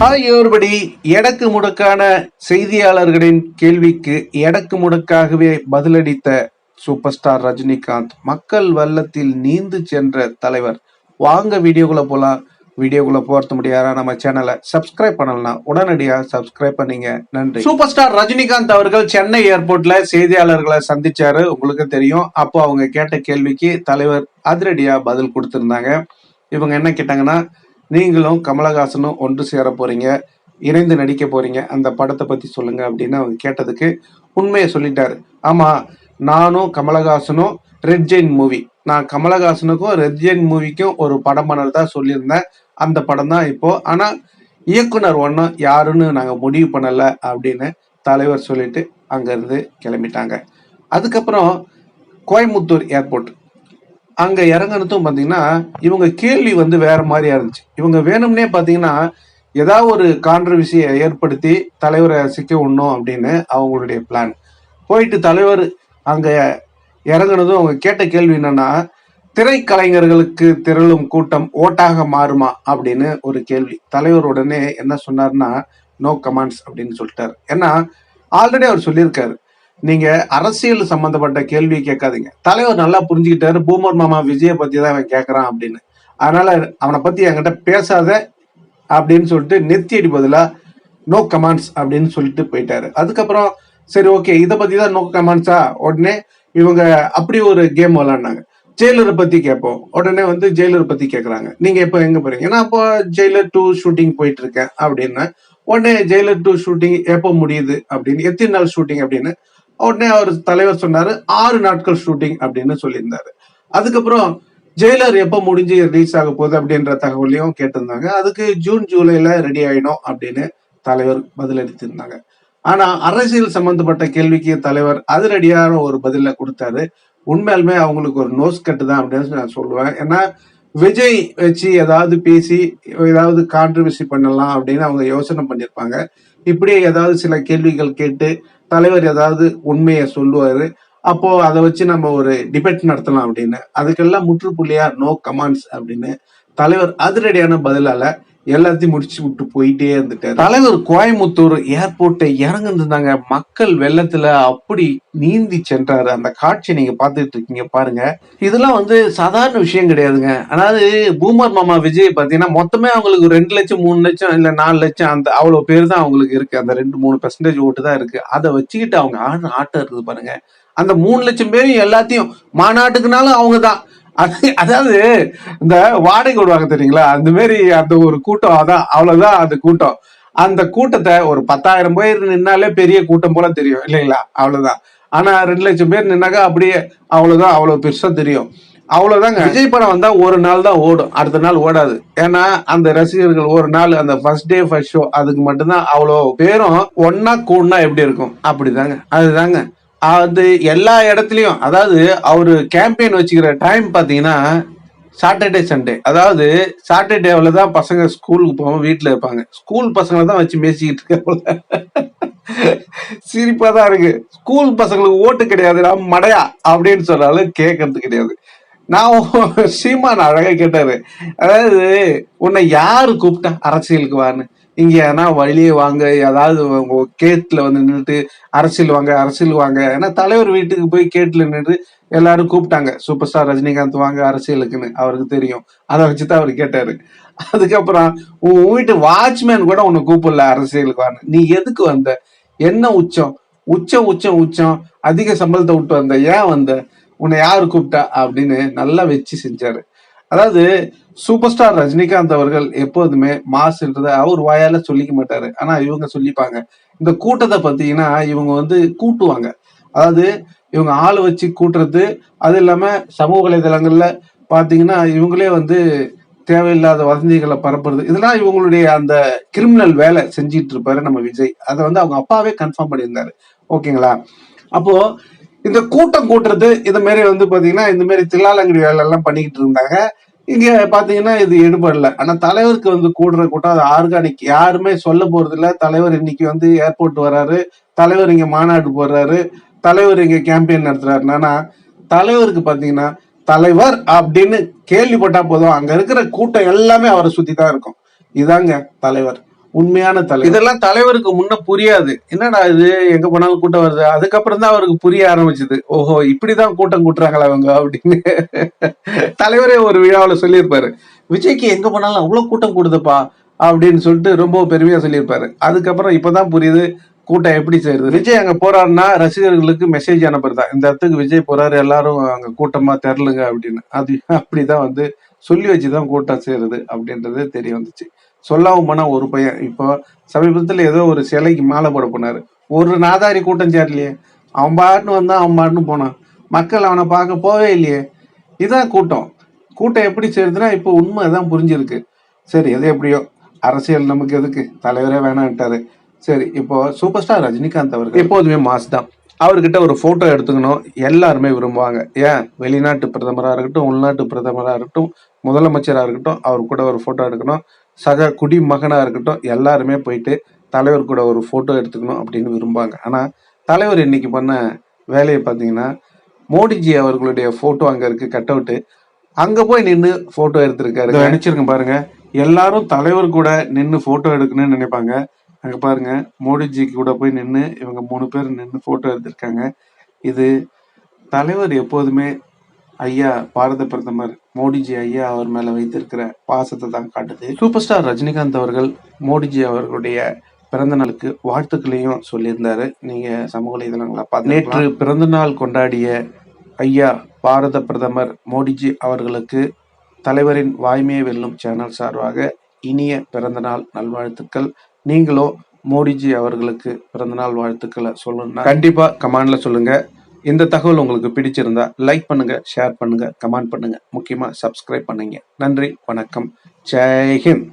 Hi everybody எடக்கு முடக்கான செய்தியாளர்களின் கேள்விக்கு எடக்கு முடக்காகவே பதிலளித்த சூப்பர் ஸ்டார் ரஜினிகாந்த் மக்கள் வல்லத்தில் நீந்து சென்ற தலைவர். வாங்க வீடியோக்குள்ள போலாம். வீடியோக்குள்ள போறது முடியாதா? நம்ம சேனலை சப்ஸ்கிரைப் பண்ணலாம் உடனடியாக சப்ஸ்கிரைப் பண்ணீங்க. நன்றி. சூப்பர் ஸ்டார் ரஜினிகாந்த் அவர்கள் சென்னை ஏர்போர்ட்ல செய்தியாளர்களை சந்திச்சாரு. உங்களுக்கு தெரியும். அப்போ அவங்க கேட்ட கேள்விக்கு தலைவர் அதிரடியா பதில் கொடுத்திருந்தாங்க. இவங்க என்ன கேட்டாங்கன்னா நீங்களும் கமலஹாசனும் ஒன்று சேர போறீங்க இணைந்து நடிக்க போறீங்க அந்த படத்தை பத்தி சொல்லுங்க அப்படின்னு அவங்க கேட்டதுக்கு உண்மையை சொல்லிட்டாரு. ஆமா நானும் கமலஹாசனும் ரெட் ஜெயின் மூவி நான் கமலஹாசனுக்கும் ரெட் ஜெயின் மூவிக்கும் ஒரு படம் தான் சொல்லியிருந்தேன். அந்த படம் தான் இப்போ. ஆனா இயக்குனர் ஒன்றும் யாருன்னு நாங்கள் முடிவு பண்ணல அப்படின்னு தலைவர் சொல்லிட்டு அங்கேருந்து கிளம்பிட்டாங்க. அதுக்கப்புறம் கோயம்புத்தூர் ஏர்போர்ட் அங்க இறங்குனதும் பாத்தீங்கன்னா இவங்க கேள்வி வந்து வேற மாதிரியா இருந்துச்சு. இவங்க வேணும்னே பாத்தீங்கன்னா ஏதாவது ஒரு கான்ட்ரவர்சியை ஏற்படுத்தி தலைவரை சிக்க விடணும் அப்படின்னு அவங்களுடைய பிளான் போயிட்டு தலைவர் அங்க இறங்குனதும் அவங்க கேட்ட கேள்வி என்னன்னா திரைக்கலைஞர்களுக்கு திரளும் கூட்டம் ஓட்டாக மாறுமா அப்படின்னு ஒரு கேள்வி. தலைவர் உடனே என்ன சொன்னார்னா நோ கமாண்ட்ஸ் அப்படின்னு சொல்லிட்டார். ஏன்னா ஆல்ரெடி அவர் சொல்லியிருக்காரு. நீங்க அரசியல் சம்பந்தப்பட்ட கேள்வி கேட்காதீங்க. தலைவர் நல்லா புரிஞ்சுக்கிட்டாரு. பூமர் மாமா விஜய பத்தி தான் அவன் கேட்கறான் அப்படின்னு. அதனால அவனை பத்தி என்கிட்ட பேசாத அப்படின்னு சொல்லிட்டு நெத்தியடி பதிலா நோ கமாண்ட்ஸ் அப்படின்னு சொல்லிட்டு போயிட்டாரு. அதுக்கப்புறம் சரி ஓகே இதை பத்தி தான் நோ கமாண்ட்ஸா உடனே இவங்க அப்படி ஒரு கேம் விளாண்டாங்க ஜெயிலரை பத்தி கேட்போம். உடனே வந்து ஜெயிலர் பத்தி கேட்கறாங்க நீங்க இப்போ எங்க போறீங்க? நான் இப்போ ஜெயிலர் டூ ஷூட்டிங் போயிட்டு இருக்கேன் அப்படின்னு. உடனே ஜெயிலர் டூ ஷூட்டிங் எப்போ முடியுது அப்படின்னு எத்தனை நாள் ஷூட்டிங் அப்படின்னு உடனே அவர் தலைவர் சொன்னாரு ஆறு நாட்கள் ஷூட்டிங் அப்படின்னு சொல்லியிருந்தாரு. அதுக்கப்புறம் ஜெயிலர் எப்போ முடிஞ்சு ரிலீஸ் ஆக போகுது அப்படின்ற தகவலையும் கேட்டிருந்தாங்க. அதுக்கு ஜூன் ஜூலைல ரெடி ஆயிடும் அப்படின்னு தலைவர் பதிலளித்திருந்தாங்க. ஆனா அரசியல் சம்பந்தப்பட்ட கேள்விக்கு தலைவர் அதிரடியான ஒரு பதில கொடுத்தாரு. உண்மையாலுமே அவங்களுக்கு ஒரு நோஸ் கட்டு தான் அப்படின்னு நான் சொல்லுவேன். ஏன்னா விஜய் வச்சு ஏதாவது பேசி ஏதாவது கான்ட்ரிபியூசி பண்ணலாம் அப்படின்னு அவங்க யோசனை பண்ணியிருப்பாங்க. இப்படியே ஏதாவது சில கேள்விகள் கேட்டு தலைவர் ஏதாவது உண்மையை சொல்லுவாரு. அப்போ அதை வச்சு நம்ம ஒரு டிபேட் நடத்தலாம் அப்படின்னு. அதுக்கெல்லாம் முற்றுப்புள்ளியா நோ கமாண்ட்ஸ் அப்படின்னு தலைவர் அதிரடியான பதிலால எல்லாத்தையும் முடிச்சு விட்டு போயிட்டே இருந்துட்டாரு. தலைவர் கோயம்புத்தூர் ஏர்போர்ட்டை இறங்குந்தாங்க மக்கள் வெள்ளத்துல அப்படி நீந்தி சென்றாரு. அந்த காட்சியை நீங்க பாத்துட்டு இருக்கீங்க பாருங்க. இதெல்லாம் வந்து சாதாரண விஷயம் கிடையாதுங்க. அதாவது பூமர் மாமா விஜய் பாத்தீங்கன்னா மொத்தமே அவங்களுக்கு ரெண்டு லட்சம் மூணு லட்சம் இல்ல நாலு லட்சம் அந்த அவ்வளவு பேர் தான் அவங்களுக்கு இருக்கு. அந்த ரெண்டு மூணு பெர்சன்டேஜ் ஓட்டு தான் இருக்கு. அதை வச்சுக்கிட்டு அவங்க ஆடு ஆட்டம் இருக்குது பாருங்க. அந்த மூணு லட்சம் பேரும் எல்லாத்தையும் மாநாட்டுக்குனாலும் அவங்க தான். அதாவது இந்த வாடகை விடுவாங்க தெரியுங்களா? அந்த மாதிரி அந்த ஒரு கூட்டம் அதான் அவ்வளவுதான் அந்த கூட்டம். அந்த கூட்டத்தை ஒரு பத்தாயிரம் பேர் நின்னாலே பெரிய கூட்டம் போல தெரியும் இல்லைங்களா? அவ்வளவுதான். ஆனா ரெண்டு லட்சம் பேர் நின்னாக்கா அப்படியே அவ்வளவுதான் அவ்வளவு பெருசா தெரியும். அவ்வளவுதாங்க. விஜய் படம் வந்தா ஒரு நாள் தான் ஓடும் அடுத்த நாள் ஓடாது. ஏன்னா அந்த ரசிகர்கள் ஒரு நாள் அந்த ஃபர்ஸ்ட் டே ஃபர்ஸ்ட் ஷோ அதுக்கு மட்டும்தான் அவ்வளோ பேரும் ஒன்னா கூடனா எப்படி இருக்கும்? அப்படிதாங்க. அதுதாங்க. அது எல்லா இடத்துலையும் அதாவது அவரு கேம்பெயின் வச்சுக்கிற டைம் பார்த்தீங்கன்னா சாட்டர்டே சண்டே அதாவது சாட்டர்டேவில் தான் பசங்க ஸ்கூலுக்கு போவோம் வீட்டில் இருப்பாங்க. ஸ்கூல் பசங்களை தான் வச்சு பேசிக்கிட்டு இருக்க சிரிப்பா தான் இருக்கு. ஸ்கூல் பசங்களுக்கு ஓட்டு கிடையாதுடா மடையா அப்படின்னு சொன்னாலும் கேட்கறது கிடையாது. நான் சீமான் அழகா கேட்டாரு. அதாவது உன்னை யாரு கூப்பிட்டா அரசியலுக்கு வான்னு? இங்க ஏன்னா வழியே வாங்க ஏதாவது கேட்டில் வந்து நின்றுட்டு அரசியல் வாங்க அரசியல் வாங்க. ஏன்னா தலைவர் வீட்டுக்கு போய் கேட்டில் நின்று எல்லாரும் கூப்பிட்டாங்க சூப்பர் ஸ்டார் ரஜினிகாந்த் வாங்க அரசியலுக்குன்னு. அவருக்கு தெரியும். அதை வச்சுதான் அவர் கேட்டாரு. அதுக்கப்புறம் உன் வீட்டு வாட்ச்மேன் கூட உன்னை கூப்பிடல அரசியலுக்கு வாங்க நீ எதுக்கு வந்த? என்ன உச்சம்? உச்சம் உச்சம் உச்சம். அதிக சம்பளத்தை விட்டு வந்த. ஏன் வந்த? உன்னை யாரு கூப்பிட்டா? அப்படின்னு நல்லா வச்சு செஞ்சாரு. அதாவது சூப்பர் ஸ்டார் ரஜினிகாந்த் அவர்கள் எப்போதுமே மாசுன்றத அவர் வாயால சொல்லிக்க மாட்டாரு. ஆனா இவங்க சொல்லிப்பாங்க. இந்த கூட்டத்தை பார்த்தீங்கன்னா இவங்க வந்து கூட்டுவாங்க. அதாவது இவங்க ஆள் வச்சு கூட்டுறது அது இல்லாம சமூக வலைதளங்கள்ல பாத்தீங்கன்னா இவங்களே வந்து தேவையில்லாத வதந்திகளை பரப்புறது. இதெல்லாம் இவங்களுடைய அந்த கிரிமினல் வேலை செஞ்சிட்டு இருப்பாரு நம்ம விஜய். அதை வந்து அவங்க அப்பாவே கன்ஃபார்ம் பண்ணியிருந்தாரு. ஓகேங்களா? அப்போ இந்த கூட்டம் கூட்டுறது இது மாரி வந்து பாத்தீங்கன்னா இந்த மாதிரி தில்லாலங்கடி வேலை எல்லாம் பண்ணிக்கிட்டு இருந்தாங்க. இங்க பாத்தீங்கன்னா இது எடுபடல. ஆனா தலைவருக்கு வந்து கூடுற கூட்டம் அது ஆர்கானிக். யாருமே சொல்ல போறது இல்ல தலைவர் இன்னைக்கு வந்து ஏர்போர்ட் வர்றாரு தலைவர் இங்க மாநாடு போடுறாரு. தலைவர் இங்க கேம்பெயின் நடத்துறாருன்னா தலைவருக்கு பாத்தீங்கன்னா தலைவர் அப்படின்னு கேள்விப்பட்டா போதும். அங்க இருக்கிற கூட்டம் எல்லாமே அவரை சுத்தி தான் இருக்கும். இதாங்க தலைவர். உண்மையான தலைவர். இதெல்லாம் தலைவருக்கு முன்ன புரியாது. என்னடா இது? எங்க போனாலும் கூட்டம் வருது. அதுக்கப்புறம் தான் அவருக்கு புரிய ஆரம்பிச்சது. ஓஹோ இப்படிதான் கூட்டம் கூட்டுறாங்களா அவங்க அப்படின்னு. தலைவரே ஒரு விழாவில் சொல்லியிருப்பாரு. விஜய்க்கு எங்க போனாலும் அவ்வளவு கூட்டம் கூடுதுப்பா அப்படின்னு சொல்லிட்டு ரொம்ப பெருமையா சொல்லியிருப்பாரு. அதுக்கப்புறம் இப்பதான் புரியுது கூட்டம் எப்படி செய்யுது விஜய் அங்க போறாருன்னா ரசிகர்களுக்கு மெசேஜ் அனுப்புறதா. இந்த இடத்துக்கு விஜய் போறாரு எல்லாரும் அங்க கூட்டமா தெரிலுங்க அப்படின்னு. அது அப்படிதான் வந்து சொல்லி வச்சுதான் கூட்டம் சேருது அப்படின்றது தெரிய வந்துச்சு. சொல்லாவும் போனா ஒரு பையன். இப்போ சமீபத்தில் ஏதோ ஒரு சிலைக்கு மாலை போட போனாரு. ஒரு நாதாரி கூட்டம் சேரலையே. அவன் பாட்டுன்னு வந்தான் அவன் பாட்டுன்னு போனான். மக்கள் அவனை பார்க்க போவே இல்லையே. இதுதான் கூட்டம். கூட்டம் எப்படி சேருதுன்னா இப்போ உண்மை தான் புரிஞ்சிருக்கு. சரி எது எப்படியோ? அரசியல் நமக்கு எதுக்கு? தலைவரே வேணான்ட்டாரு. சரி இப்போ சூப்பர் ஸ்டார் ரஜினிகாந்த் அவர்கள். எப்போதுமே மாஸ் தான். அவர்கிட்ட ஒரு ஃபோட்டோ எடுத்துக்கணும். எல்லாருமே விரும்புவாங்க. ஏன்? வெளிநாட்டு பிரதமராக இருக்கட்டும் உள்நாட்டு பிரதமராக இருக்கட்டும் முதலமைச்சராக இருக்கட்டும் அவர் கூட ஒரு ஃபோட்டோ எடுக்கணும். சக குடிமகனாக இருக்கட்டும் எல்லாருமே போயிட்டு தலைவர் கூட ஒரு போட்டோ எடுத்துக்கணும் அப்படின்னு விரும்புவாங்க. ஆனால் தலைவர் இன்னைக்கு பண்ண வேலையை பார்த்தீங்கன்னா மோடிஜி அவர்களுடைய போட்டோ அங்க இருக்கு கட் அவுட்டு அங்க போய் நின்று போட்டோ எடுத்திருக்காரு. நினைச்சிருங்க பாருங்க. எல்லாரும் தலைவர் கூட நின்று போட்டோ எடுக்கணும்னு நினைப்பாங்க. அங்க பாருங்க மோடிஜி கூட போய் நின்று இவங்க மூணு பேர் நின்று போட்டோ எடுத்திருக்காங்க. இது தலைவர் எப்போதுமே ஐயா பாரத பிரதமர் மோடிஜி ஐயா அவர் மேல வைத்திருக்கிற பாசத்தை தான் காட்டுது. சூப்பர் ஸ்டார் ரஜினிகாந்த் அவர்கள் மோடிஜி அவர்களுடைய பிறந்த நாளுக்கு வாழ்த்துக்களையும் சொல்லியிருந்தாரு. நீங்க சமூக வலைதளங்களா பார்த்து நேற்று பிறந்த நாள் கொண்டாடிய ஐயா பாரத பிரதமர் மோடிஜி அவர்களுக்கு தலைவரின் வாய்மையை வெல்லும் சேனல் சார்பாக இனிய பிறந்தநாள் நல்வாழ்த்துக்கள். நீங்களும் மோடிஜி அவர்களுக்கு பிறந்தநாள் வாழ்த்துக்களை சொல்லணும்னா கண்டிப்பா கமாண்ட்ல சொல்லுங்க. இந்த தகவல் உங்களுக்கு பிடிச்சிருந்தா லைக் பண்ணுங்க ஷேர் பண்ணுங்க கமெண்ட் பண்ணுங்க. முக்கியமா சப்ஸ்கிரைப் பண்ணுங்க. நன்றி வணக்கம். ஜெய்ஹிந்த்